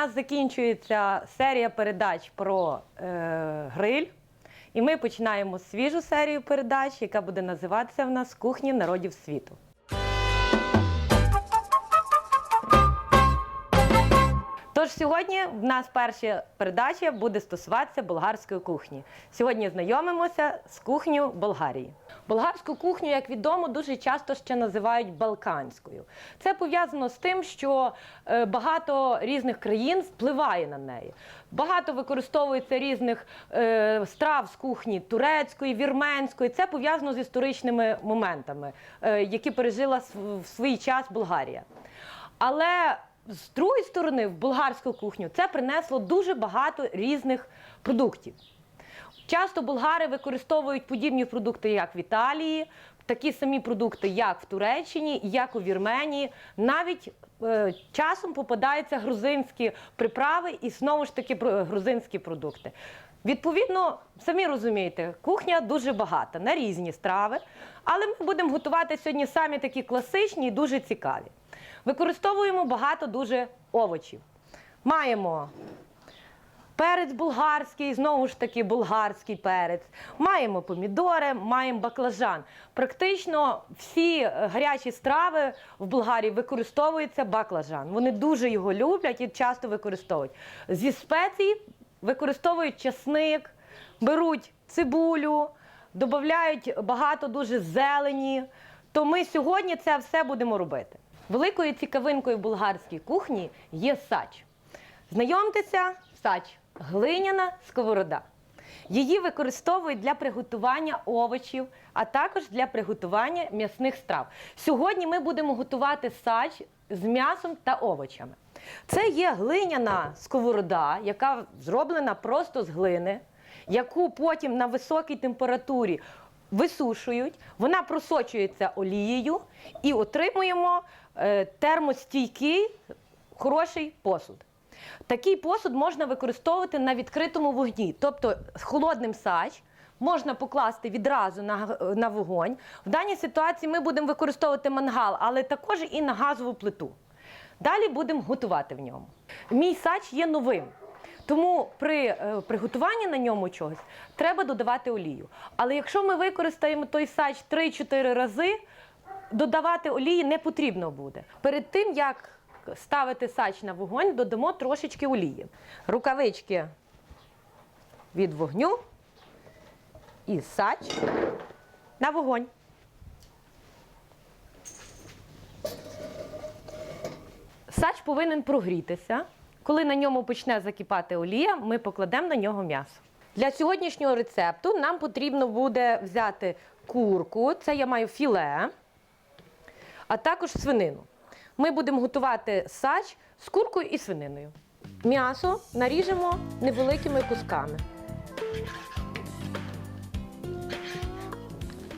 нас закінчується серія передач про е, гриль. І ми починаємо свіжу серію передач, яка буде називатися в нас Кухні народів світу. Тож сьогодні в нас перша передача буде стосуватися болгарської кухні. Сьогодні знайомимося з кухнею Болгарії. Болгарську кухню, як відомо, дуже часто ще називають балканською. Це пов'язано з тим, що е, багато різних країн впливає на неї. Багато використовується різних е, страв з кухні турецької, вірменської. Це пов'язано з історичними моментами, е, які пережила в свій час Болгарія. Але з другої сторони, в болгарську кухню це принесло дуже багато різних продуктів. Часто болгари використовують подібні продукти, як в Італії, такі самі продукти, як в Туреччині, як у Вірменії. Навіть е, часом попадаються грузинські приправи і знову ж таки про- грузинські продукти. Відповідно, самі розумієте, кухня дуже багата на різні страви, але ми будемо готувати сьогодні самі такі класичні і дуже цікаві. Використовуємо багато дуже овочів. Маємо Перець болгарський, знову ж таки болгарський перець. Маємо помідори, маємо баклажан. Практично всі е, гарячі страви в Болгарії використовується баклажан. Вони дуже його люблять і часто використовують. Зі спецій використовують часник, беруть цибулю, додають багато дуже зелені. То ми сьогодні це все будемо робити. Великою цікавинкою болгарській кухні є сач. Знайомтеся, сач глиняна сковорода. Її використовують для приготування овочів, а також для приготування м'ясних страв. Сьогодні ми будемо готувати сач з м'ясом та овочами. Це є глиняна сковорода, яка зроблена просто з глини, яку потім на високій температурі висушують, вона просочується олією і отримуємо е, термостійкий хороший посуд. Такий посуд можна використовувати на відкритому вогні, тобто з холодним сач можна покласти відразу на, на вогонь. В даній ситуації ми будемо використовувати мангал, але також і на газову плиту. Далі будемо готувати в ньому. Мій сач є новим. Тому при е, приготуванні на ньому чогось треба додавати олію. Але якщо ми використаємо той сач 3-4 рази, додавати олії не потрібно буде. Перед тим, як ставити сач на вогонь, додамо трошечки олії. Рукавички від вогню і сач на вогонь. Сач повинен прогрітися. Коли на ньому почне закипати олія, ми покладемо на нього м'ясо. Для сьогоднішнього рецепту нам потрібно буде взяти курку, це я маю філе, а також свинину. Ми будемо готувати сач з куркою і свининою. М'ясо наріжемо невеликими кусками.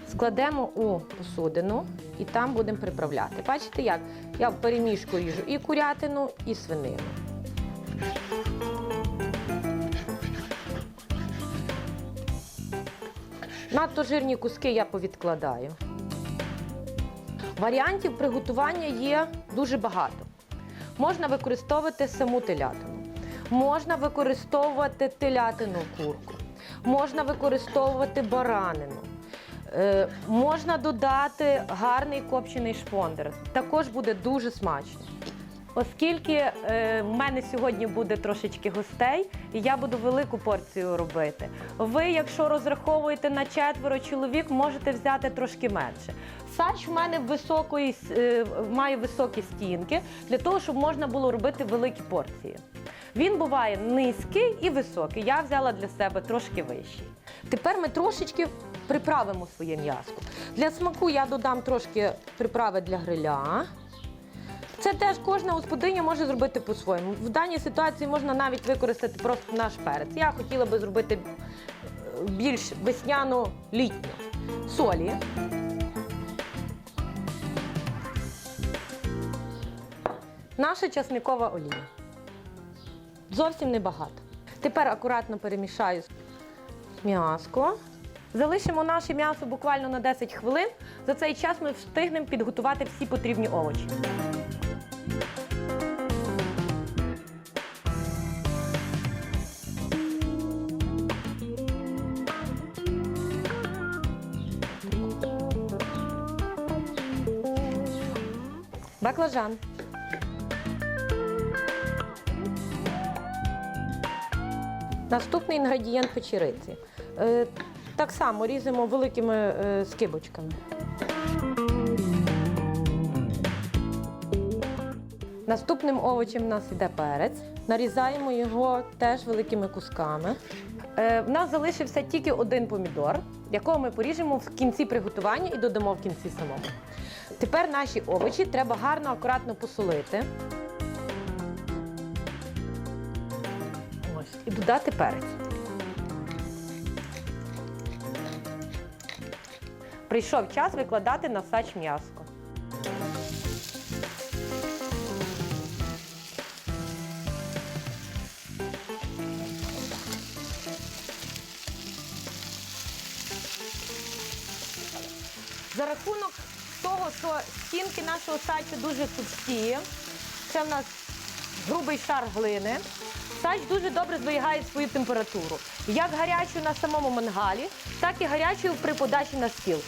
Складемо у посудину і там будемо приправляти. Бачите, як я в перемішку ріжу і курятину, і свинину. Надто жирні куски я повідкладаю. Варіантів приготування є дуже багато. Можна використовувати саму телятину, можна використовувати телятину курку, можна використовувати баранину. Е, можна додати гарний копчений шпондер. Також буде дуже смачно. Оскільки е, в мене сьогодні буде трошечки гостей, і я буду велику порцію робити. Ви, якщо розраховуєте на четверо чоловік, можете взяти трошки менше. Сач в мене високої, е, має високі стінки для того, щоб можна було робити великі порції. Він буває низький і високий. Я взяла для себе трошки вищий. Тепер ми трошечки приправимо своє м'яско. Для смаку я додам трошки приправи для гриля. Це теж кожна господиня може зробити по-своєму. В даній ситуації можна навіть використати просто наш перець. Я хотіла би зробити е, більш весняно-літню солі. Наша часникова олія. Зовсім небагато. Тепер акуратно перемішаю м'яско. Залишимо наше м'ясо буквально на 10 хвилин. За цей час ми встигнемо підготувати всі потрібні овочі. Баклажан. Наступний інгредієнт печериці. Е, так само різемо великими е, скибочками. Наступним овочем у нас йде перець. Нарізаємо його теж великими кусками. Е, в нас залишився тільки один помідор, якого ми поріжемо в кінці приготування і додамо в кінці самому. Тепер наші овочі треба гарно, акуратно посолити. Ось, і додати перець. Прийшов час викладати на сач м'яско. Стінки нашого сачу дуже товсті, це в нас грубий шар глини. Сач дуже добре зберігає свою температуру. Як гарячу на самому мангалі, так і гарячу при подачі на стіл.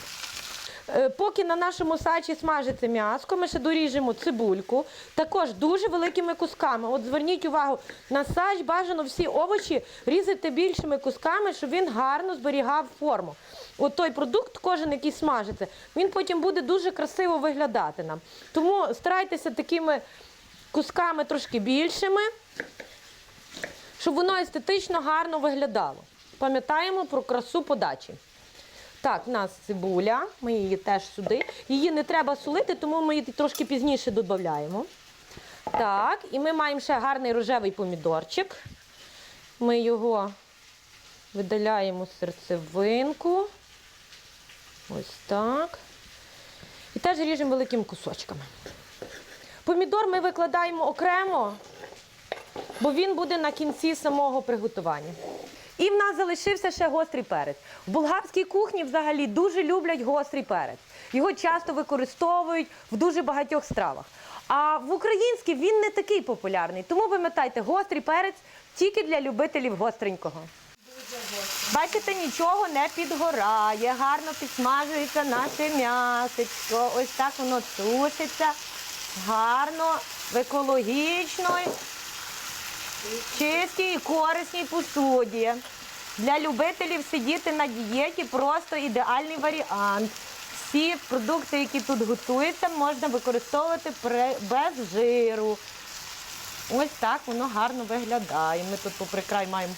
Е, Поки на нашому сачі смажиться м'яско, ми ще доріжемо цибульку, також дуже великими кусками. От зверніть увагу, на сач бажано всі овочі різати більшими кусками, щоб він гарно зберігав форму. От той продукт, кожен, який смажиться, він потім буде дуже красиво виглядати нам. Тому старайтеся такими кусками трошки більшими, щоб воно естетично гарно виглядало. Пам'ятаємо про красу подачі. Так, в нас цибуля, ми її теж сюди. Її не треба солити, тому ми її трошки пізніше додаємо. Так, і ми маємо ще гарний рожевий помідорчик. Ми його видаляємо серцевинку. Ось так. І теж ріжемо великими кусочками. Помідор ми викладаємо окремо, бо він буде на кінці самого приготування. І в нас залишився ще гострий перець. В болгарській кухні взагалі дуже люблять гострий перець. Його часто використовують в дуже багатьох стравах. А в українській він не такий популярний. Тому пам'ятайте, гострий перець тільки для любителів гостренького. Бачите, нічого не підгорає, гарно підсмажується наше м'ясечко. Ось так воно тушиться. Гарно, в екологічної, чистій і корисній посуді. Для любителів сидіти на дієті просто ідеальний варіант. Всі продукти, які тут готуються, можна використовувати без жиру. Ось так воно гарно виглядає. Ми тут попри край маємо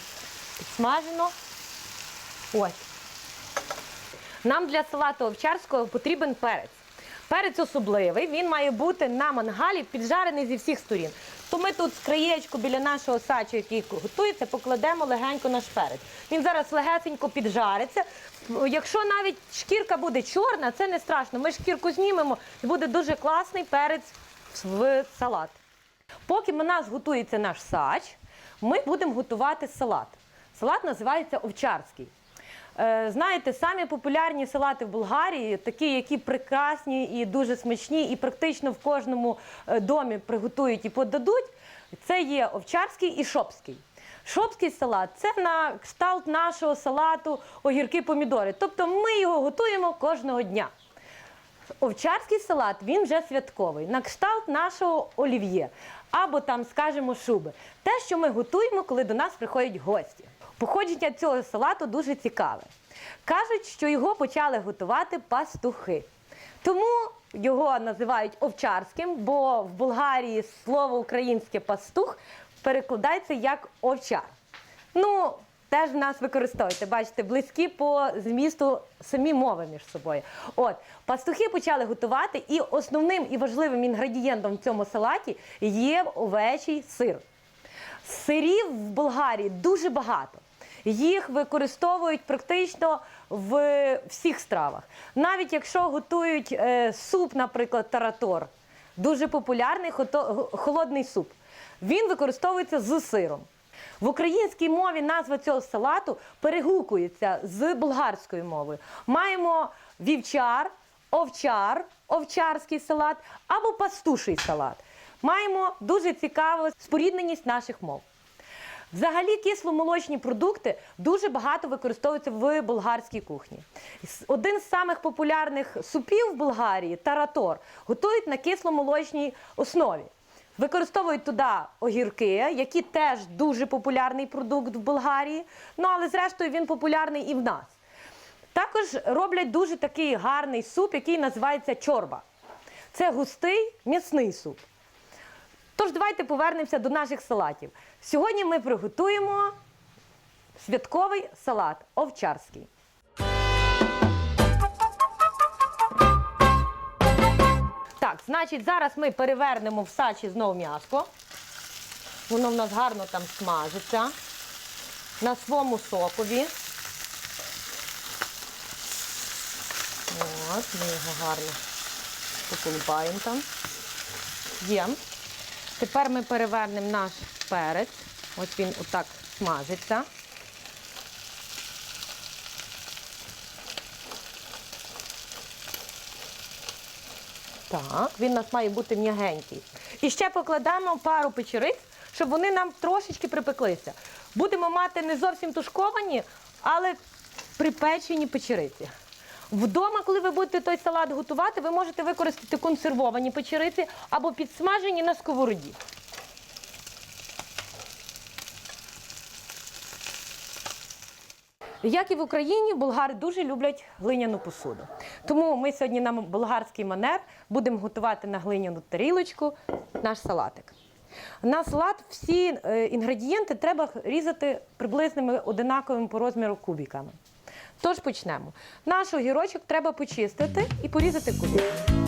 підсмажено. Ось. Нам для салату овчарського потрібен перець. Перець особливий, він має бути на мангалі піджарений зі всіх сторін. То ми тут з краєчку біля нашого сачу, який готується, покладемо легенько наш перець. Він зараз легесенько піджариться. Якщо навіть шкірка буде чорна, це не страшно. Ми шкірку знімемо і буде дуже класний перець в салат. Поки в нас готується наш сач, ми будемо готувати салат. Салат називається овчарський. Е, Знаєте, самі популярні салати в Болгарії, такі, які прекрасні і дуже смачні, і практично в кожному е, домі приготують і подадуть, це є овчарський і шопський. Шопський салат це на кшталт нашого салату огірки помідори. Тобто ми його готуємо кожного дня. Овчарський салат він вже святковий, на кшталт нашого олів'є або там, скажімо, шуби. Те, що ми готуємо, коли до нас приходять гості. Походження цього салату дуже цікаве. Кажуть, що його почали готувати пастухи. Тому його називають овчарським, бо в Болгарії слово українське пастух перекладається як овчар. Ну, теж в нас використовуєте, бачите, близькі по змісту самі мови між собою. От, пастухи почали готувати, і основним і важливим інгредієнтом в цьому салаті є овечий сир. Сирів в Болгарії дуже багато. Їх використовують практично в всіх стравах. Навіть якщо готують е, суп, наприклад, таратор, дуже популярний холодний суп. Він використовується з сиром. В українській мові назва цього салату перегукується з болгарською мовою. Маємо вівчар, овчар, овчарський салат або пастуший салат. Маємо дуже цікаву спорідненість наших мов. Взагалі кисломолочні продукти дуже багато використовуються в болгарській кухні. Один з самих популярних супів в Болгарії таратор готують на кисломолочній основі. Використовують туди огірки, які теж дуже популярний продукт в Болгарії. Ну але зрештою він популярний і в нас. Також роблять дуже такий гарний суп, який називається чорба. Це густий м'ясний суп. Тож давайте повернемося до наших салатів. Сьогодні ми приготуємо святковий салат овчарський. Так, значить, зараз ми перевернемо в сачі знову м'ясо. Воно в нас гарно там смажиться на своєму сокові. От, ми його гарно поколупаємо там. Є. Тепер ми перевернемо наш перець. Ось він отак смажиться. Так, він у нас має бути м'ягенький. І ще покладемо пару печериць, щоб вони нам трошечки припеклися. Будемо мати не зовсім тушковані, але припечені печериці. Вдома, коли ви будете той салат готувати, ви можете використати консервовані печериці або підсмажені на сковороді. Як і в Україні, болгари дуже люблять глиняну посуду. Тому ми сьогодні на болгарський манер будемо готувати на глиняну тарілочку наш салатик. На салат всі е, інгредієнти треба різати приблизними одинаковими по розміру кубиками. Тож почнемо. Наш огірочок треба почистити і порізати кубиками.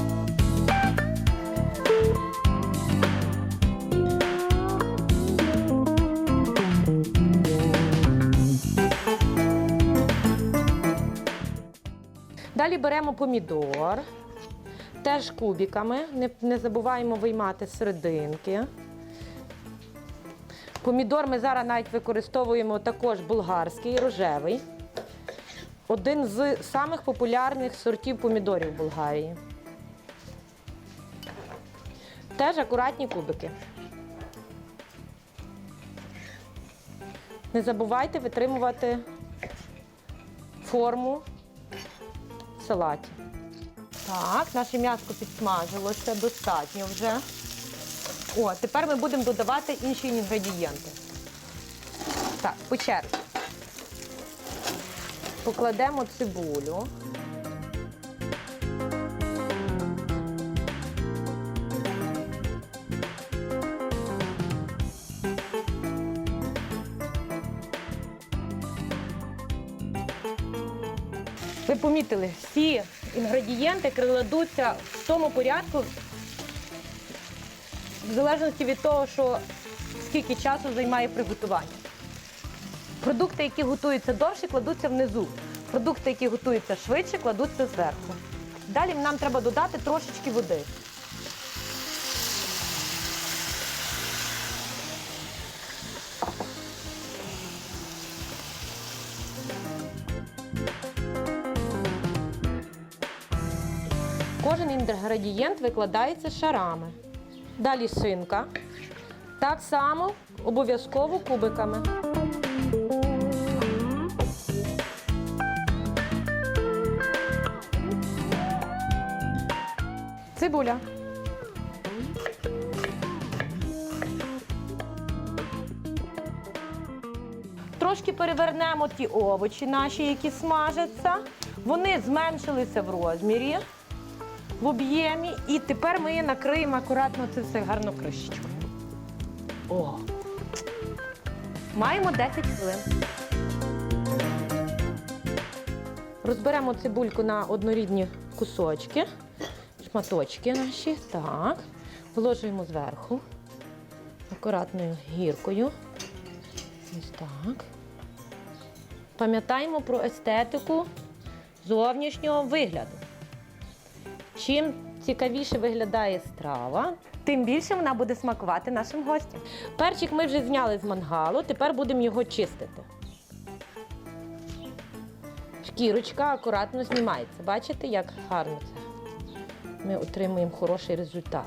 Далі беремо помідор, теж кубиками, не, не забуваємо виймати серединки. Помідор ми зараз навіть використовуємо також болгарський, рожевий. Один з самих популярних сортів помідорів в Болгарії. Теж акуратні кубики. Не забувайте витримувати форму в салаті. Так, наше м'ясо підсмажилося достатньо вже. О, тепер ми будемо додавати інші інгредієнти. Так, по черзі. Покладемо цибулю. Ви помітили, всі інгредієнти кладуться в тому порядку, в залежності від того, що скільки часу займає приготування. Продукти, які готуються довше, кладуться внизу. Продукти, які готуються швидше, кладуться зверху. Далі нам треба додати трошечки води. Кожен інгредієнт викладається шарами. Далі шинка. Так само обов'язково кубиками. Цибуля. Трошки перевернемо ті овочі наші, які смажаться. Вони зменшилися в розмірі, в об'ємі. І тепер ми накриємо акуратно це все гарно кришечкою. О! Маємо 10 хвилин. Розберемо цибульку на однорідні кусочки, шматочки наші. Так. Вложуємо зверху. Акуратною гіркою. Ось так. Пам'ятаємо про естетику зовнішнього вигляду. Чим цікавіше виглядає страва, тим більше вона буде смакувати нашим гостям. Перчик ми вже зняли з мангалу, тепер будемо його чистити. Шкірочка акуратно знімається. Бачите, як гарно це? Ми отримуємо хороший результат.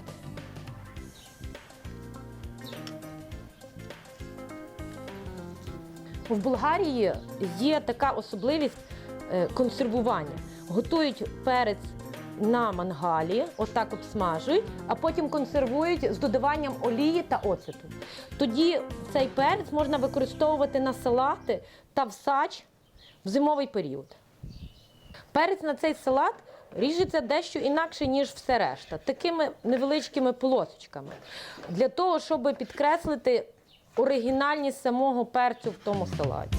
В Болгарії є така особливість е, консервування. Готують перець на мангалі, ось так обсмажують, а потім консервують з додаванням олії та оцету. Тоді цей перець можна використовувати на салати та в сач в зимовий період. Перець на цей салат ріжеться дещо інакше, ніж все решта, такими невеличкими полосочками. Для того, щоб підкреслити оригінальність самого перцю в тому салаті.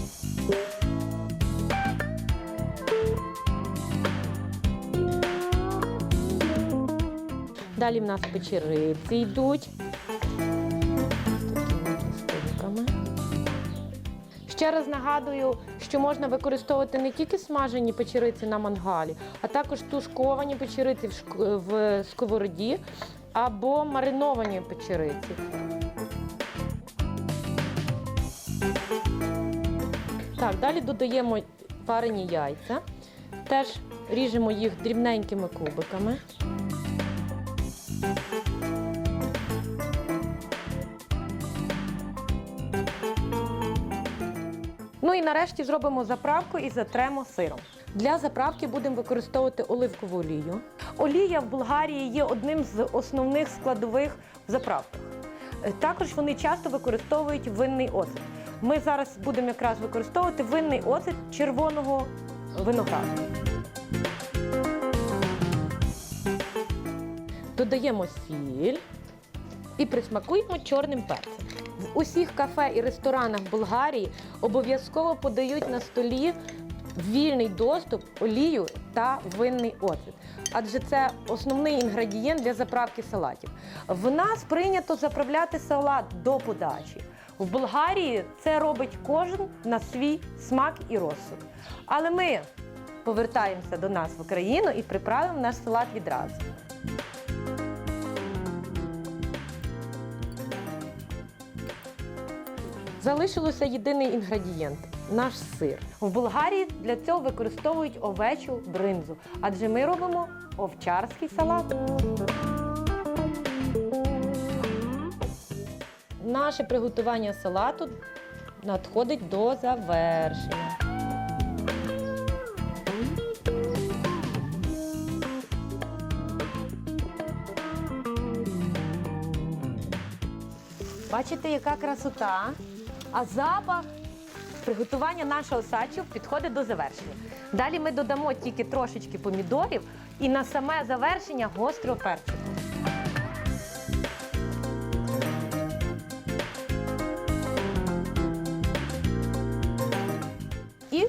Далі в нас печериці йдуть. Такими. Ще раз нагадую, що можна використовувати не тільки смажені печериці на мангалі, а також тушковані печериці в, сковороді або мариновані печериці. Так, далі додаємо парені яйця. Теж ріжемо їх дрібненькими кубиками. Ну і нарешті зробимо заправку і затремо сиром. Для заправки будемо використовувати оливкову олію. Олія в Болгарії є одним з основних складових в заправках. Е, Також вони часто використовують винний оцет. Ми зараз будемо якраз використовувати винний оцет червоного винограду. Додаємо сіль і присмакуємо чорним перцем. В усіх кафе і ресторанах Болгарії обов'язково подають на столі вільний доступ олію та винний оцет. Адже це основний інгредієнт для заправки салатів. В нас прийнято заправляти салат до подачі. В Болгарії це робить кожен на свій смак і розсуд. Але ми повертаємося до нас в Україну і приправимо наш салат відразу. Залишилося єдиний інгредієнт наш сир. В Болгарії для цього використовують овечу бринзу, адже ми робимо овчарський салат. Наше приготування салату надходить до завершення. Бачите, яка красота? А запах приготування нашого сачу підходить до завершення. Далі ми додамо тільки трошечки помідорів і на саме завершення гострого перцю. І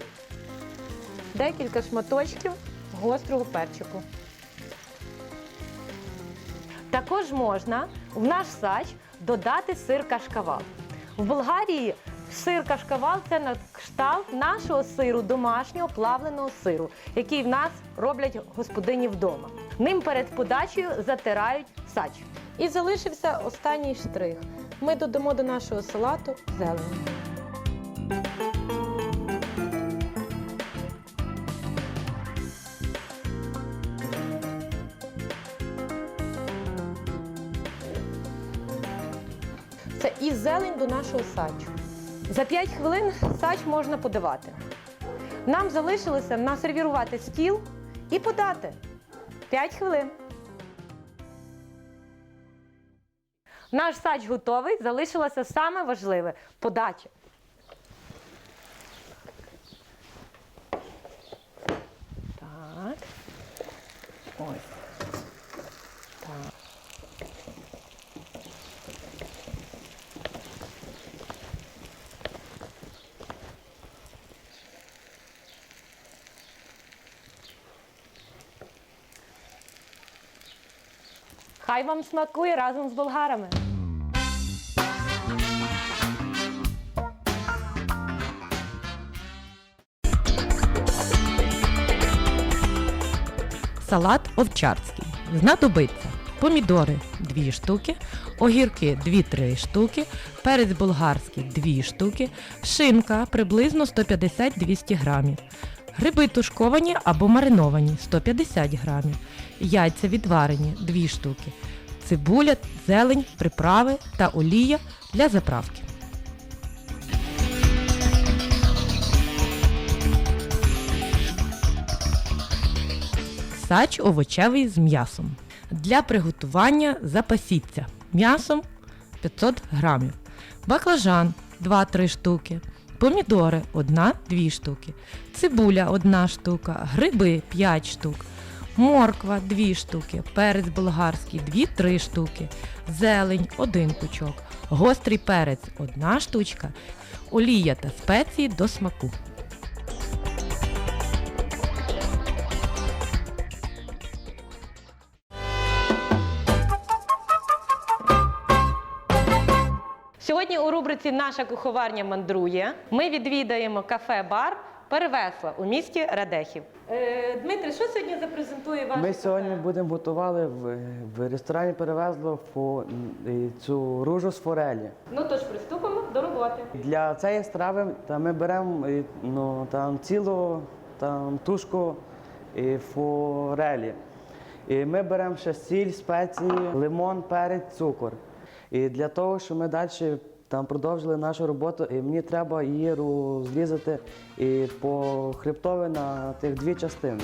декілька шматочків гострого перчику. Також можна в наш сач додати сир кашкавал. В Болгарії сир кашкавал це на кшталт нашого сиру, домашнього плавленого сиру, який в нас роблять господині вдома. Ним перед подачею затирають сач. І залишився останній штрих. Ми додамо до нашого салату зелень. Зелень до нашого сачу. За 5 хвилин сач можна подавати. Нам залишилося насервірувати стіл і подати. 5 хвилин. Наш сач готовий. Залишилося саме важливе подача. Так. Ось. Так. Хай вам смакує разом з болгарами. Салат овчарський. Знадобиться помідори 2 штуки, огірки 2-3 штуки, перець болгарський 2 штуки, шинка приблизно 150-200 грамів, Гриби тушковані або мариновані 150 грамів, яйця відварені 2 штуки, цибуля, зелень, приправи та олія для заправки. Сач овочевий з м'ясом. Для приготування запасіться м'ясом 500 грамів, баклажан 2-3 штуки помідори 1-2 штуки, цибуля 1 штука, гриби 5 штук, морква 2 штуки, перець болгарський 2-3 штуки, зелень 1 пучок, гострий перець 1 штучка, олія та спеції до смаку. У рубриці Наша куховарня мандрує. Ми відвідаємо кафе-бар Перевесла у місті Радехів. Е, Дмитре, що сьогодні запрезентує ваш? Ми сьогодні будемо готувати в, в ресторані перевезло по цю ружу з форелі. Ну тож приступимо до роботи. Для цієї страви та ми беремо ну, там, цілу там, тушку і форелі. І ми беремо ще сіль, спеції, лимон, перець, цукор. І для того, щоб ми далі там продовжили нашу роботу, і мені треба її розрізати і по хребтові на тих дві частини.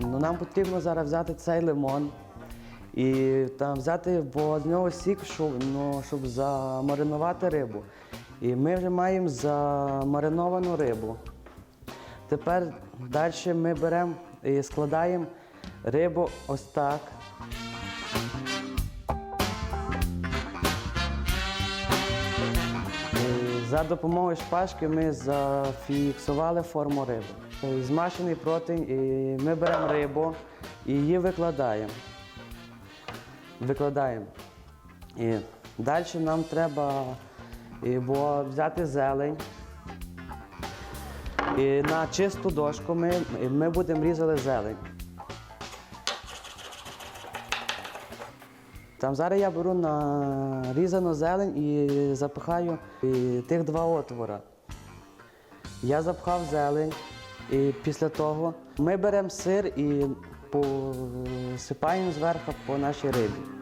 Ну, нам потрібно зараз взяти цей лимон і там взяти бо з нього сік, щоб, ну, щоб замаринувати рибу. І ми вже маємо замариновану рибу. Тепер далі ми беремо і складаємо рибу ось так. За допомогою шпажки ми зафіксували форму риби. І Змащений противень, і ми беремо рибу і її викладаємо. Викладаємо. І далі нам треба бо, взяти зелень. І на чисту дошку ми, ми будемо різати зелень. Там зараз я беру нарізану зелень і запихаю тих два отвора. Я запхав зелень, і після того ми беремо сир і посипаємо зверху по нашій рибі.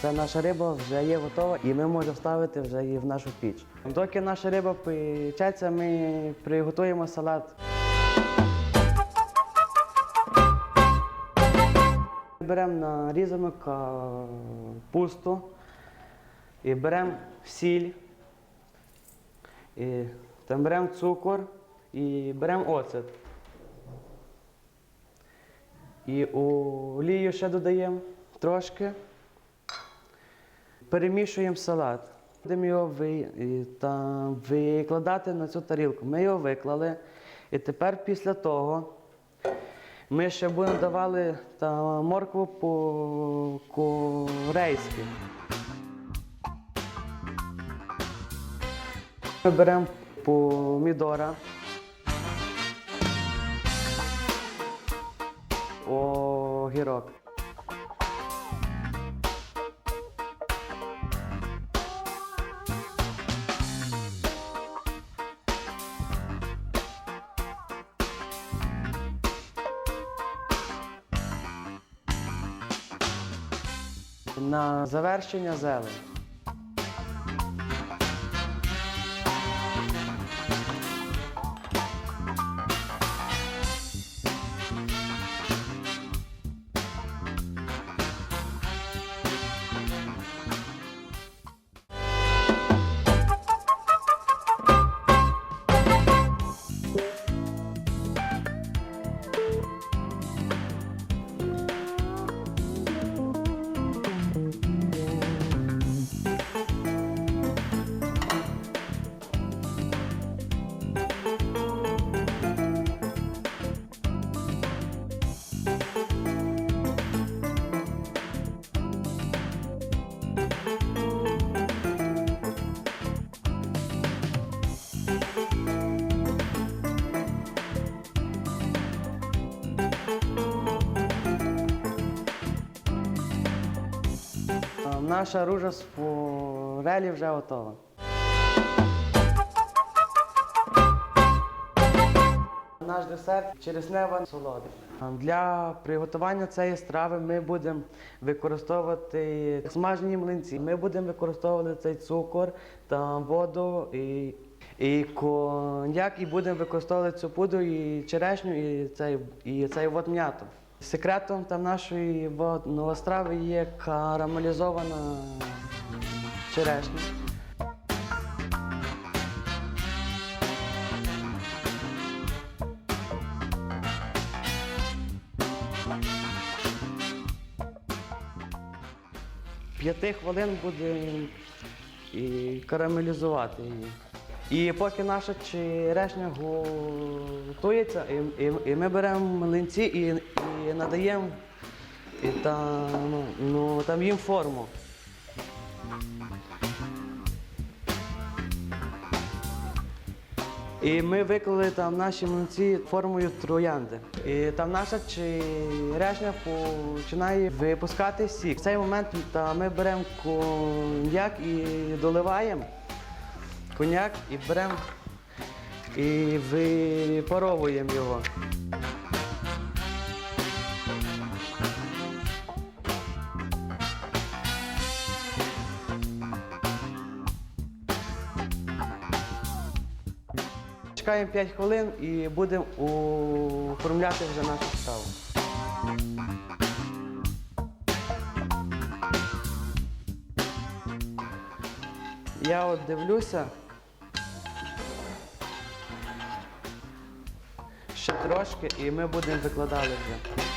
Це наша риба вже є готова і ми можемо ставити вже її в нашу піч. Доки наша риба печеться, ми приготуємо салат. Беремо нарізану капусту і беремо сіль, і там беремо цукор і беремо оцет. І олію ще додаємо трошки. Перемішуємо салат. Будемо його ви, там, викладати на цю тарілку. Ми його виклали. І тепер після того ми ще будемо давали та, моркву по-корейськи. Ми беремо помідора. Огірок. На завершення зелень. Наша ружа з форелі вже готова. наш десерт через нева солоди. Для приготування цієї страви ми будемо використовувати смажені млинці. Ми будемо використовувати цей цукор та воду і, і коньяк, і будемо використовувати цю пудру, і черешню, і цей, і цей от м'яту. Секретом там нашої водної страви є карамелізована черешня. П'яти хвилин буде і карамелізувати її. І поки наша черешня готується, і, і, і ми беремо млинці і, надаємо і там, ну, ну, там їм форму. І ми виклали там наші млинці формою троянди. І там наша черешня починає випускати сік. В цей момент та ми беремо коньяк і доливаємо коньяк і беремо і випаровуємо його. Чекаємо 5 хвилин і будемо оформляти вже нашу страву. Я от дивлюся. Ще трошки і ми будемо викладати вже.